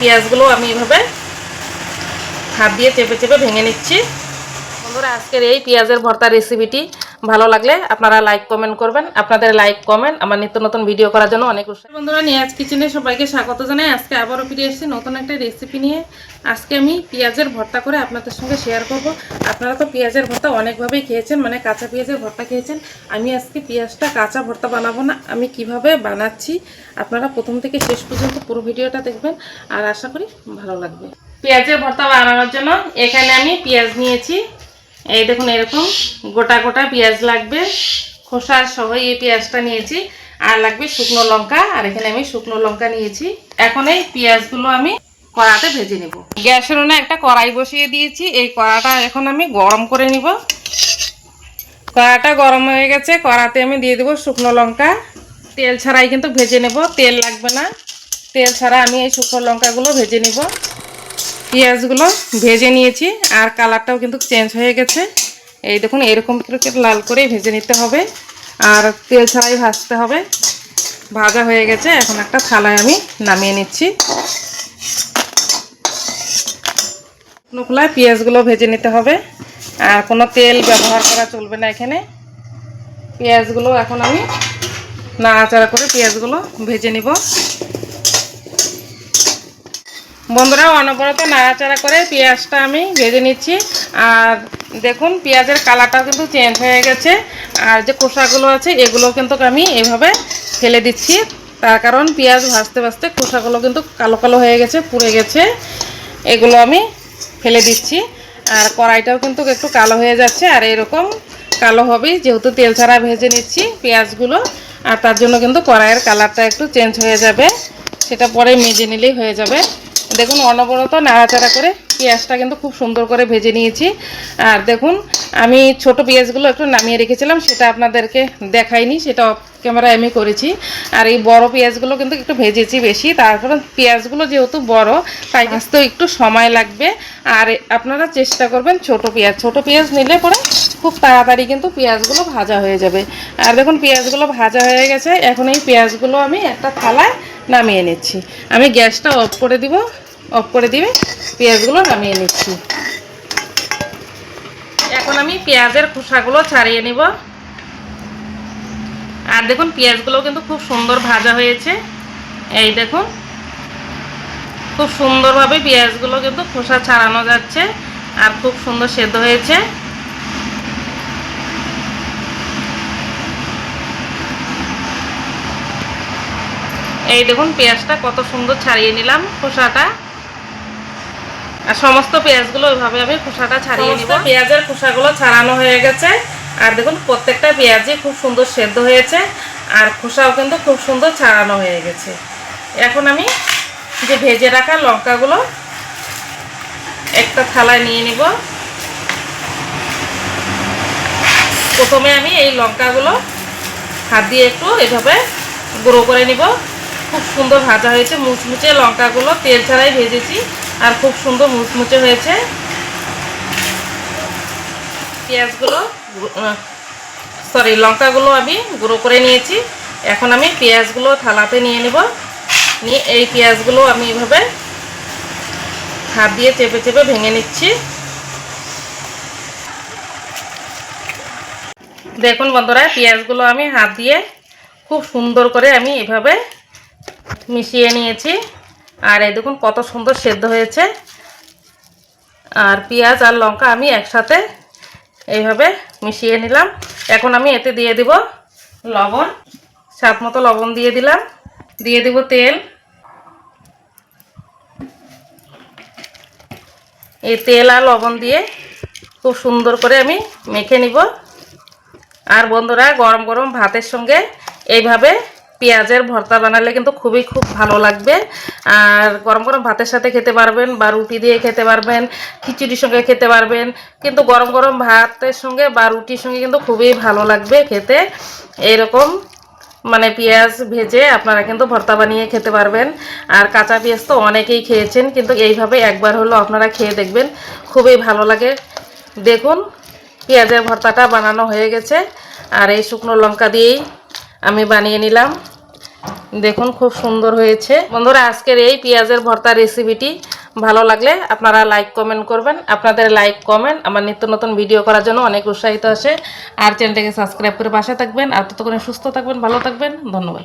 পেঁয়াজগুলো আমি এভাবে হাত দিয়ে চেপে চেপে ভেঙে নিচ্ছি। বন্ধুরা, আজকের এই পেঁয়াজের ভর্তা রেসিপিটি ভালো লাগলে আপনারা লাইক কমেন্ট করবেন। আপনাদের লাইক কমেন্ট আমার নিত্য নতুন ভিডিও করার জন্য অনেক উৎসাহ। বন্ধুরা, নিয়াজ কিচেনে সবাইকে স্বাগত জানাই। আজকে আবারও ফিরে এসেছি নতুন একটা রেসিপি নিয়ে। আজকে আমি পেঁয়াজের ভর্তা করে আপনাদের সঙ্গে শেয়ার করব। আপনারা তো পেঁয়াজের ভর্তা অনেকভাবেই খেয়েছেন মানে কাঁচা পেঁয়াজের ভর্তা খেয়েছেন। আমি আজকে পেঁয়াজটা কাঁচা ভর্তা বানাবো না, আমি কীভাবে বানাচ্ছি আপনারা প্রথম থেকে শেষ পর্যন্ত পুরো ভিডিওটা দেখবেন আর আশা করি ভালো লাগবে। পেঁয়াজের ভর্তা বানানোর জন্য এখানে আমি পেঁয়াজ নিয়েছি। এই দেখুন, এরকম গোটা গোটা পেঁয়াজ লাগবে। খোসা সহ এই পেঁয়াজটা নিয়েছি। আর লাগবে শুকনো লঙ্কা, আর এখানে আমি শুকনো লঙ্কা নিয়েছি। এখন এই পেঁয়াজগুলো আমি কড়াতে ভেজে নেব। গ্যাসের উনে একটা কড়াই বসিয়ে দিয়েছি। এই কড়াটা এখন আমি গরম করে নিব। কড়াটা গরম হয়ে গেছে। কড়াতে আমি দিয়ে দেবো শুকনো লঙ্কা। তেল ছাড়াই কিন্তু ভেজে নেব। তেল লাগবে না। তেল ছাড়া আমি এই শুকনো লঙ্কাগুলো ভেজে নেব। পেঁয়াজগুলো ভেজে নিয়েছি আর কালারটাও কিন্তু চেঞ্জ হয়ে গেছে। এই দেখুন, এরকম লাল করে ভেজে নিতে হবে। আর তেল ছাড়াই ভাজতে হবে। ভাজা হয়ে গেছে, এখন একটা থালায় আমি নামিয়ে নিচ্ছি। নুকলায় পেঁয়াজগুলো ভেজে নিতে হবে। আর কোনো তেল ব্যবহার করা চলবে না এখানে। পেঁয়াজগুলো এখন আমি নাড়াচাড়া করে পেঁয়াজগুলো ভেজে নিব। বন্ধুরা, অনবরত নাড়াচাড়া করে পেঁয়াজটা আমি ভেজে নিচ্ছি। আর দেখুন, পেঁয়াজের কালারটাও কিন্তু চেঞ্জ হয়ে গেছে। আর যে খোসাগুলো আছে, এগুলো কিন্তু আমি এভাবে ফেলে দিচ্ছি। তার কারণ পেঁয়াজ ভাজতে ভাজতে খোসাগুলো কিন্তু কালো কালো হয়ে গেছে, পুড়ে গেছে। এগুলো আমি ফেলে দিচ্ছি। আর কড়াইটাও কিন্তু একটু কালো হয়ে যাচ্ছে। আর এরকম কালো হবেই, যেহেতু তেল ছাড়া ভেজে নিচ্ছি পেঁয়াজগুলো। আর তার জন্য কিন্তু কড়াইয়ের কালারটা একটু চেঞ্জ হয়ে যাবে। সেটা পরে মেজে নিলেই হয়ে যাবে। দেখুন অনবরত নাড়াচাড়া করে পেঁয়াজটা কিন্তু খুব সুন্দর করে ভেজে নিয়েছি। আর দেখুন আমি ছোট পেঁয়াজগুলো একটু নামিয়ে রেখেছিলাম, সেটা আপনাদেরকে দেখাইনি, সেটা অফ ক্যামেরায় আমি করেছি। আর এই বড় পেঁয়াজগুলো কিন্তু একটু ভেজেছি বেশি, তারপরে পেঁয়াজগুলো যেহেতু বড়, তাই ভাজতেও একটু সময় লাগবে। আর আপনারা চেষ্টা করবেন ছোট পেঁয়াজ ছোট পেঁয়াজ নিলে পরে খুব তাড়াতাড়ি কিন্তু পেঁয়াজগুলো ভাজা হয়ে যাবে। আর দেখুন পেঁয়াজগুলো ভাজা হয়ে গেছে, এখন এই পেঁয়াজগুলো আমি একটা থালায় নামিয়ে নিচ্ছি। আমি গ্যাসটা অফ করে দিব অফ করে দিবে পেঁয়াজগুলো নামিয়ে নিচ্ছি। আমি পেঁয়াজের খোসাগুলো ছাড়িয়ে নিব। আর দেখুন পেঁয়াজগুলো কিন্তু খুব সুন্দর ভাজা হয়েছে। এই দেখুন, খুব সুন্দরভাবে পেঁয়াজগুলো কিন্তু খোসা ছাড়ানো যাচ্ছে আর খুব সুন্দর সেদ্ধ হয়েছে। এই দেখুন, পেঁয়াজটা কত সুন্দর ছাড়িয়ে নিলাম খোসাটা। আর সমস্ত পেঁয়াজগুলো ওইভাবে আমি খোসাটা ছাড়িয়ে নিব। পেঁয়াজের খোসাগুলো ছাড়ানো হয়ে গেছে। আর দেখুন প্রত্যেকটা পেঁয়াজই খুব সুন্দর সেদ্ধ হয়েছে। আর খোসাও কিন্তু খুব সুন্দর ছাড়ানো হয়ে গেছে। এখন আমি যে ভেজে রাখা লঙ্কাগুলো একটা থালায় নিয়ে নিব। প্রথমে আমি এই লঙ্কাগুলো হাত দিয়ে একটু এভাবে গুঁড়ো করে নিব। খুব সুন্দর ভাজা হয়েছে মুচমুচে লঙ্কাগুলো তেল ছাড়াই ভেজেছি। আর খুব সুন্দর মুচমুচে হয়েছে। পেঁয়াজগুলো সরি লঙ্কাগুলো আমি গুঁড়ো করে নিয়েছি। এখন আমি পেঁয়াজগুলো থালাতে নিয়ে নেব। নিয়ে এই পেঁয়াজগুলো আমি এভাবে হাত দিয়ে চেপে চেপে ভেঙে নিচ্ছি। দেখুন বন্ধুরা, পেঁয়াজগুলো আমি হাত দিয়ে খুব সুন্দর করে আমি এভাবে মিশিয়ে নিয়েছি। আর এই দেখুন কত সুন্দর সেদ্ধ হয়েছে। আর পেঁয়াজ আর লঙ্কা আমি একসাথে এইভাবে মিশিয়ে নিলাম। এখন আমি এতে দিয়ে দিব লবণ, স্বাদ মতো লবণ দিয়ে দিলাম। দিয়ে দিব তেল। এই তেল আর লবণ দিয়ে খুব সুন্দর করে আমি মেখে নিব। আর বন্ধুরা গরম গরম ভাতের সঙ্গে এইভাবে পেঁয়াজের ভর্তা বানালে কিন্তু খুবই খুব ভালো লাগবে। আর গরম গরম ভাতের সাথে খেতে পারবেন বা রুটি দিয়ে খেতে পারবেন, খিচুড়ির সঙ্গে খেতে পারবেন। কিন্তু গরম গরম ভাতের সঙ্গে বা রুটির সঙ্গে কিন্তু খুবই ভালো লাগবে খেতে। এরকম মানে পেঁয়াজ ভেজে আপনারা কিন্তু ভর্তা বানিয়ে খেতে পারবেন। আর কাঁচা পেঁয়াজ তো অনেকেই খেয়েছেন, কিন্তু এইভাবে একবার হলো আপনারা খেয়ে দেখবেন, খুবই ভালো লাগে। দেখুন, পেঁয়াজের ভর্তাটা বানানো হয়ে গেছে। আর এই শুকনো লঙ্কা দিয়েই আমি বানিয়ে নিলাম। দেখুন, খুব সুন্দর হয়েছে। বন্ধুরা, আজকের এই পেঁয়াজের ভর্তা রেসিপিটি ভালো লাগলে আপনারা লাইক কমেন্ট করবেন। আপনাদের লাইক কমেন্ট আমার নিত্য নতুন ভিডিও করার জন্য অনেক উৎসাহিত আসে। আর চ্যানেলটাকে সাবস্ক্রাইব করে পাশে থাকবেন। আর ততক্ষণে সুস্থ থাকবেন, ভালো থাকবেন। ধন্যবাদ।